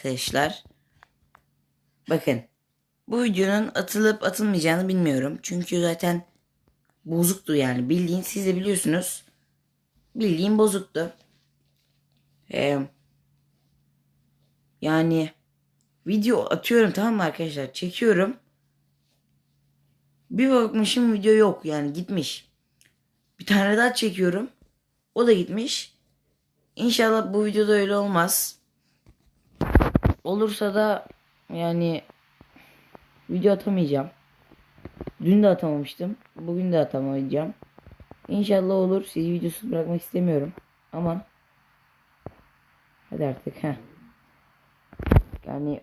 arkadaşlar. Bakın. Bu videonun atılıp atılmayacağını bilmiyorum. Çünkü zaten bozuktu yani. Bildiğin siz de biliyorsunuz. Bildiğin bozuktu. Ee, yani video atıyorum tamam mı arkadaşlar? Çekiyorum. Bir bakmışım video yok yani gitmiş. Bir tane daha çekiyorum. O da gitmiş. İnşallah bu videoda öyle olmaz. Olursa da yani video atamayacağım. Dün de atamamıştım. Bugün de atamayacağım. İnşallah olur. Sizi videosuz bırakmak istemiyorum. Ama hadi artık ha. Yani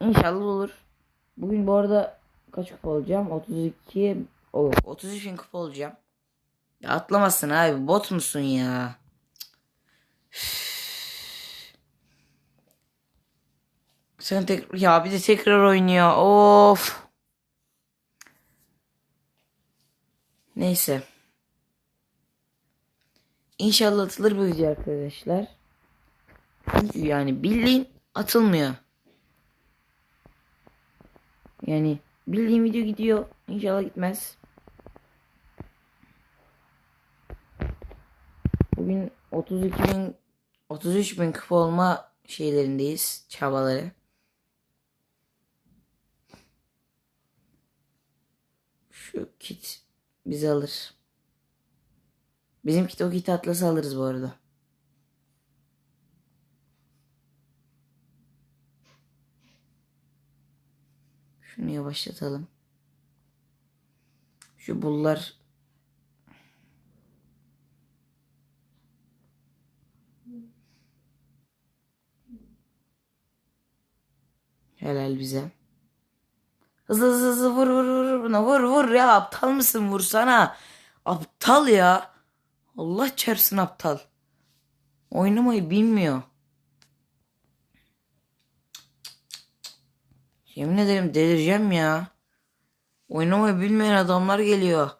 inşallah olur. Bugün bu arada kaç kupa olacağım? 32 o 33 bin kupa olacağım. Ya atlamazsın abi. Bot musun ya? Sen tek ya bir de tekrar oynuyor. Of. Neyse. İnşallah atılır bu video arkadaşlar. Çünkü yani bildiğin atılmıyor. Yani bildiğin video gidiyor. İnşallah gitmez. Bugün 32 bin 33 bin kupa olma şeylerindeyiz. Çabaları. Şu kit bizi alır. Bizim kit o kit atlası alırız bu arada. Şunu yavaşlatalım. Şu bullar Helal bize. Hızlı hızlı hızlı vur vur vur buna vur vur ya aptal mısın vursana. Aptal ya. Allah çarpsın aptal. Oynamayı bilmiyor. Yemin ederim delireceğim ya. Oynamayı bilmeyen adamlar geliyor.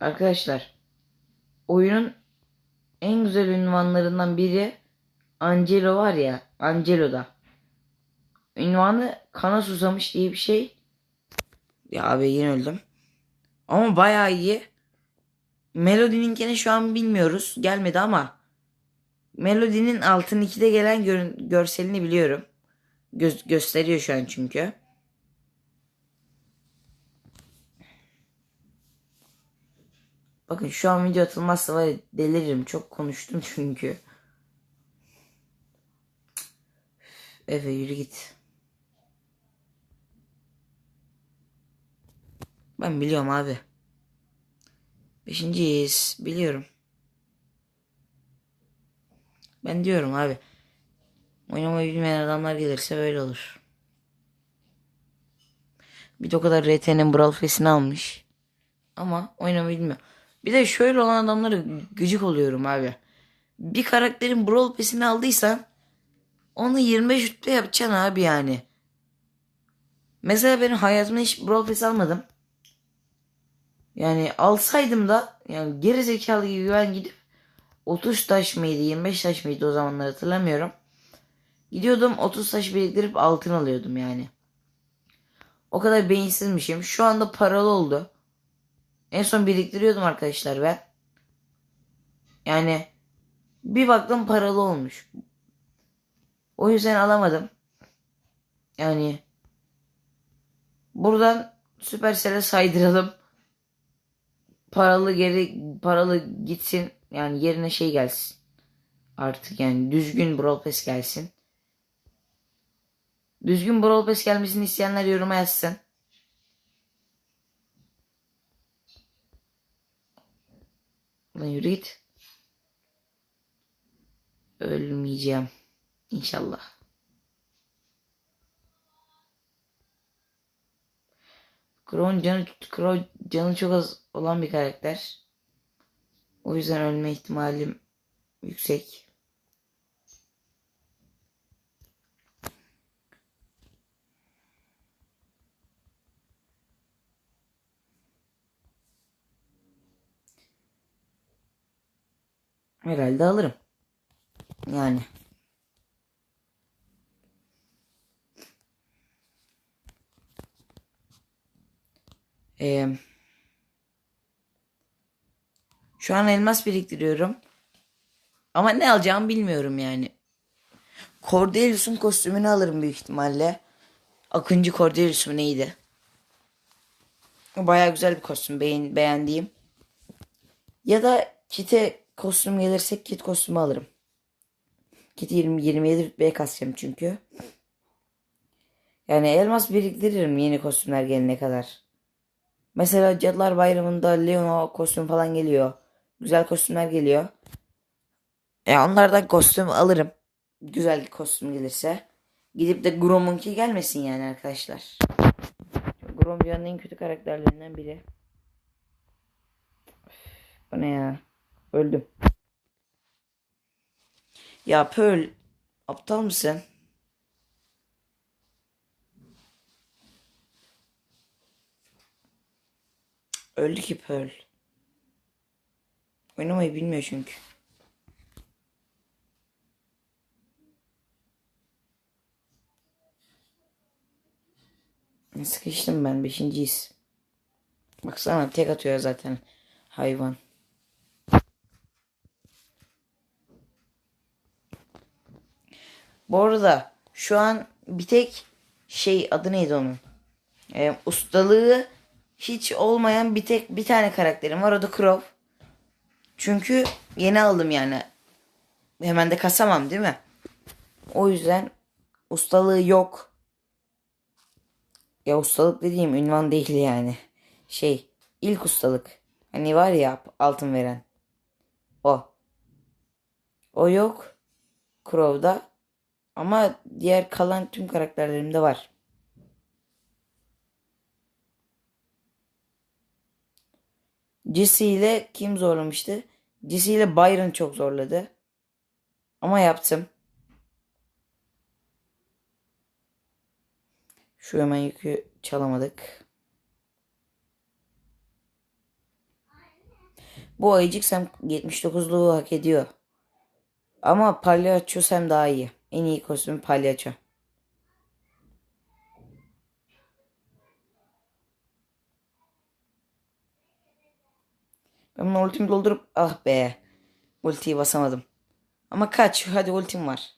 Arkadaşlar oyunun en güzel ünvanlarından biri Angelo var ya Angelo'da. Ünvanı kana susamış diye bir şey. Ya abi yine öldüm. Ama bayağı iyi. Melody'ninkini şu an bilmiyoruz. Gelmedi ama Melody'nin altın 2'de gelen gör- görselini biliyorum. Gö- gösteriyor şu an çünkü. Bakın şu an video atılmazsa var deliririm. Çok konuştum çünkü. Efe yürü git. Ben biliyorum abi. Beşinciyiz. Biliyorum. Ben diyorum abi. Oynamayı bilmeyen adamlar gelirse böyle olur. Bir de o kadar RT'nin Brawl Pass'ini almış. Ama oynamayı bilmiyor. Bir de şöyle olan adamlara gıcık oluyorum abi. Bir karakterin Brawl Pass'ini aldıysan onu 25 rütbe yapacaksın abi yani. Mesela benim hayatımda hiç Brawl Pass almadım. Yani alsaydım da yani geri zekalı gibi ben gidip 30 taş mıydı 25 taş mıydı o zamanlar hatırlamıyorum. Gidiyordum 30 taş biriktirip altın alıyordum yani. O kadar beyinsizmişim. Şu anda paralı oldu. En son biriktiriyordum arkadaşlar ben. Yani bir baktım paralı olmuş. O yüzden alamadım. Yani buradan Supercell'e saydıralım. Paralı geri paralı gitsin. Yani yerine şey gelsin. Artık yani düzgün Brawl Pass gelsin. Düzgün Brawl Pass gelmesini isteyenler yoruma yazsın. Lan yürü git. Ölmeyeceğim. İnşallah. Crown canı, Crow canı çok az olan bir karakter. O yüzden ölme ihtimalim yüksek. Herhalde alırım. Yani. Ee, şu an elmas biriktiriyorum. Ama ne alacağımı bilmiyorum yani. Cordelius'un kostümünü alırım büyük ihtimalle. Akıncı Cordelius mu neydi? Baya güzel bir kostüm beğen beğendiğim. Ya da kite kostüm gelirse kit kostümü alırım. Kit 20 27 rütbeye kasacağım çünkü. Yani elmas biriktiririm yeni kostümler gelene kadar. Mesela Cadılar Bayramı'nda Leon kostüm falan geliyor. Güzel kostümler geliyor. E onlardan kostüm alırım. Güzel kostüm gelirse. Gidip de Grom'unki gelmesin yani arkadaşlar. Grom dünyanın en kötü karakterlerinden biri. Bu ne ya? Öldüm. Ya Pearl aptal mısın? Öldü ki Pearl. Oynamayı bilmiyor çünkü. Sıkıştım ben. Beşinciyiz. Baksana tek atıyor zaten. Hayvan. Bu arada şu an bir tek şey adı neydi onun? Ee, ustalığı hiç olmayan bir tek bir tane karakterim var o da Crow. Çünkü yeni aldım yani. Hemen de kasamam değil mi? O yüzden ustalığı yok. Ya ustalık dediğim ünvan değil yani. Şey ilk ustalık. Hani var ya altın veren. O. O yok. Crow'da. Ama diğer kalan tüm karakterlerimde var. Jesse ile kim zorlamıştı? Jesse ile Byron çok zorladı. Ama yaptım. Şu hemen yükü çalamadık. Bu ayıcık Sam 79'luğu hak ediyor. Ama palyaço Sam daha iyi. En iyi kostüm palyaço. Ben bunu ultimi doldurup ah be. Ultiyi basamadım. Ama kaç. Hadi ultim var.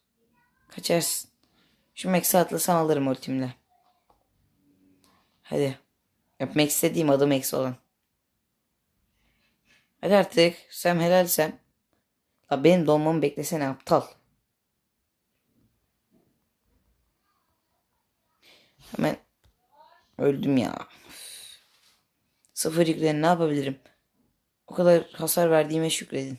Kaçarsın. Şu Max'i atlasam alırım ultimle. Hadi. Yapmak istediğim adım Max olan. Hadi artık. Sen helalsem. La benim dolmamı beklesene aptal. Hemen öldüm ya. Sıfır yüklen ne yapabilirim? O kadar hasar verdiğime şükredin.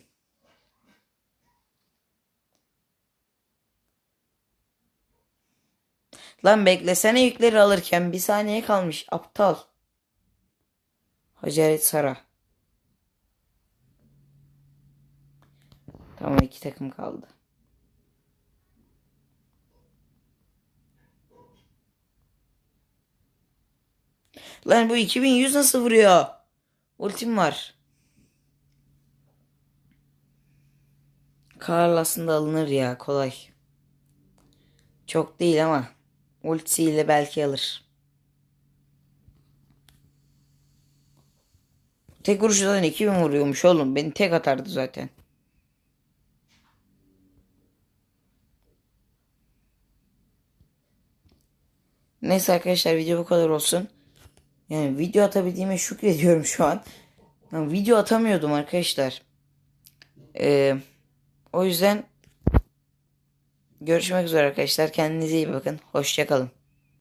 Lan beklesene yükleri alırken bir saniye kalmış aptal. Hacaret Sara. Tamam iki takım kaldı. Lan bu 2100 nasıl vuruyor? Ultim var. Karl aslında alınır ya kolay. Çok değil ama ultisiyle belki alır. Tek vuruştan 2000 vuruyormuş oğlum. Beni tek atardı zaten. Neyse arkadaşlar video bu kadar olsun. Yani video atabildiğime şükrediyorum şu an. Yani video atamıyordum arkadaşlar. Ee, o yüzden görüşmek üzere arkadaşlar. Kendinize iyi bakın. Hoşçakalın.